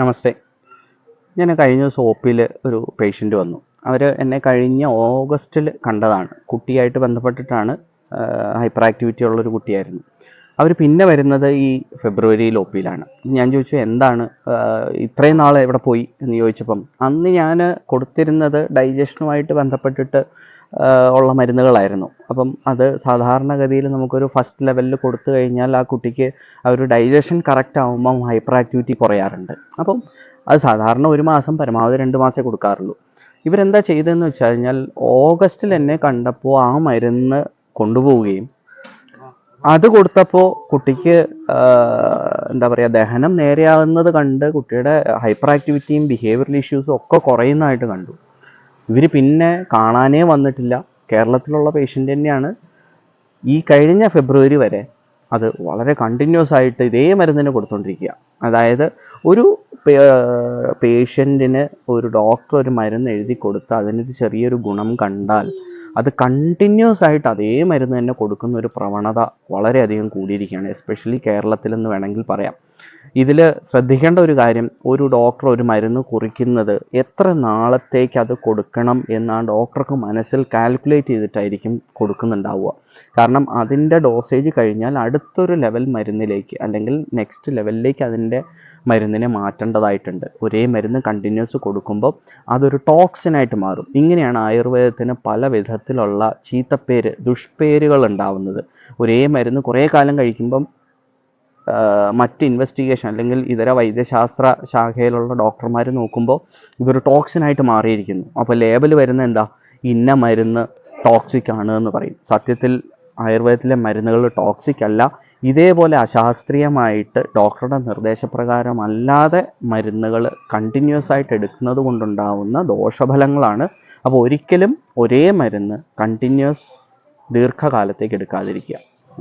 നമസ്തേ. ഞാൻ കഴിഞ്ഞ ദിവസം ഒ പിയിൽ ഒരു പേഷ്യന്റ് വന്നു. അവർ എന്നെ കഴിഞ്ഞ ഓഗസ്റ്റിൽ കണ്ടതാണ്. കുട്ടിയായിട്ട് ബന്ധപ്പെട്ടിട്ടാണ് ഹൈപ്പർ ആക്ടിവിറ്റി ഉള്ളൊരു കുട്ടിയായിരുന്നു. അവർ പിന്നെ വരുന്നത് ഈ ഫെബ്രുവരി ലോപ്പിയിലാണ് ഞാൻ ചോദിച്ചു എന്താണ് ഇത്രയും നാൾ എവിടെ പോയി എന്ന് ചോദിച്ചപ്പം അന്ന് ഞാൻ കൊടുത്തിരുന്നത് ഡൈജഷനുമായിട്ട് ബന്ധപ്പെട്ടിട്ട് ഉള്ള മരുന്നുകളായിരുന്നു. അപ്പം അത് സാധാരണഗതിയിൽ നമുക്കൊരു ഫസ്റ്റ് ലെവലിൽ കൊടുത്തു കഴിഞ്ഞാൽ ആ കുട്ടിക്ക് ആ ഒരു ഡൈജഷൻ കറക്റ്റ് ആകുമ്പം ഹൈപ്പർ ആക്ടിവിറ്റി കുറയാറുണ്ട്. അപ്പം അത് സാധാരണ ഒരു മാസം പരമാവധി രണ്ട് മാസമേ കൊടുക്കാറുള്ളൂ. ഇവരെന്താ ചെയ്തതെന്ന് വെച്ചാൽ ഓഗസ്റ്റിൽ എന്നെ കണ്ടപ്പോൾ ആ മരുന്ന് കൊണ്ടുപോവുകയും അത് കൊടുത്തപ്പോൾ കുട്ടിക്ക് എന്താ പറയുക ദഹനം നേരെയാവുന്നത് കണ്ട് കുട്ടിയുടെ ഹൈപ്പർ ആക്ടിവിറ്റിയും ബിഹേവിയറൽ ഇഷ്യൂസും ഒക്കെ കുറയുന്നതായിട്ട് കണ്ടു. ഇവർ പിന്നെ കാണാനേ വന്നിട്ടില്ല. കേരളത്തിലുള്ള പേഷ്യന്റ് തന്നെയാണ്. ഈ കഴിഞ്ഞ ഫെബ്രുവരി വരെ അത് വളരെ കണ്ടിന്യൂസ് ആയിട്ട് ഇതേ മരുന്നിന് കൊടുത്തുകൊണ്ടിരിക്കുക അതായത് ഒരു പേഷ്യന്റിന് ഒരു ഡോക്ടർ ഒരു മരുന്ന് എഴുതി കൊടുത്ത് അതിനൊരു ചെറിയൊരു ഗുണം കണ്ടാൽ അത് കണ്ടിന്യൂസ് ആയിട്ട് അതേ മരുന്ന് തന്നെ കൊടുക്കുന്ന ഒരു പ്രവണത വളരെയധികം കൂടിയിരിക്കുകയാണ്. എസ്പെഷ്യലി കേരളത്തിലെന്ന് വേണമെങ്കിൽ പറയാം. ഇതിൽ ശ്രദ്ധിക്കേണ്ട ഒരു കാര്യം ഒരു ഡോക്ടർ ഒരു മരുന്ന് കുറിക്കുന്നത് എത്ര നാളത്തേക്ക് അത് കൊടുക്കണം എന്ന് ഡോക്ടർക്ക് മനസ്സിൽ കാൽക്കുലേറ്റ് ചെയ്തിട്ടായിരിക്കും കൊടുക്കുന്നുണ്ടാവുക. കാരണം അതിന്റെ ഡോസേജ് കഴിഞ്ഞാൽ അടുത്തൊരു ലെവൽ മരുന്നിലേക്ക് അല്ലെങ്കിൽ നെക്സ്റ്റ് ലെവലിലേക്ക് അതിന്റെ മരുന്നിനെ മാറ്റേണ്ടതായിട്ടുണ്ട്. ഒരേ മരുന്ന് കണ്ടിന്യൂസ് കൊടുക്കുമ്പോൾ അതൊരു ടോക്സിനായിട്ട് മാറും. ഇങ്ങനെയാണ് ആയുർവേദത്തിന് പല വിധത്തിലുള്ള ചീത്തപ്പേര് ദുഷ്പേരുകൾ ഉണ്ടാവുന്നത്. ഒരേ മരുന്ന് കുറേ കാലം കഴിക്കുമ്പം മറ്റ് ഇൻവെസ്റ്റിഗേഷൻ അല്ലെങ്കിൽ ഇതര വൈദ്യശാസ്ത്ര ശാഖയിലുള്ള ഡോക്ടർമാർ നോക്കുമ്പോൾ ഇതൊരു ടോക്സിനായിട്ട് മാറിയിരിക്കുന്നു. അപ്പോൾ ലേബൽ വരുന്ന എന്താ? ഇന്ന മരുന്ന് ടോക്സിക് ആണ് എന്ന് പറയും. സത്യത്തിൽ ആയുർവേദത്തിലെ മരുന്നുകൾ ടോക്സിക് അല്ല. ഇതേപോലെ അശാസ്ത്രീയമായിട്ട് ഡോക്ടറുടെ നിർദ്ദേശപ്രകാരം അല്ലാതെ മരുന്നുകൾ കണ്ടിന്യൂസ് ആയിട്ട് എടുക്കുന്നത് കൊണ്ടുണ്ടാവുന്ന ദോഷഫലങ്ങളാണ്. അപ്പോൾ ഒരിക്കലും ഒരേ മരുന്ന് കണ്ടിന്യൂസ് ദീർഘകാലത്തേക്ക് എടുക്കാതിരിക്കുക.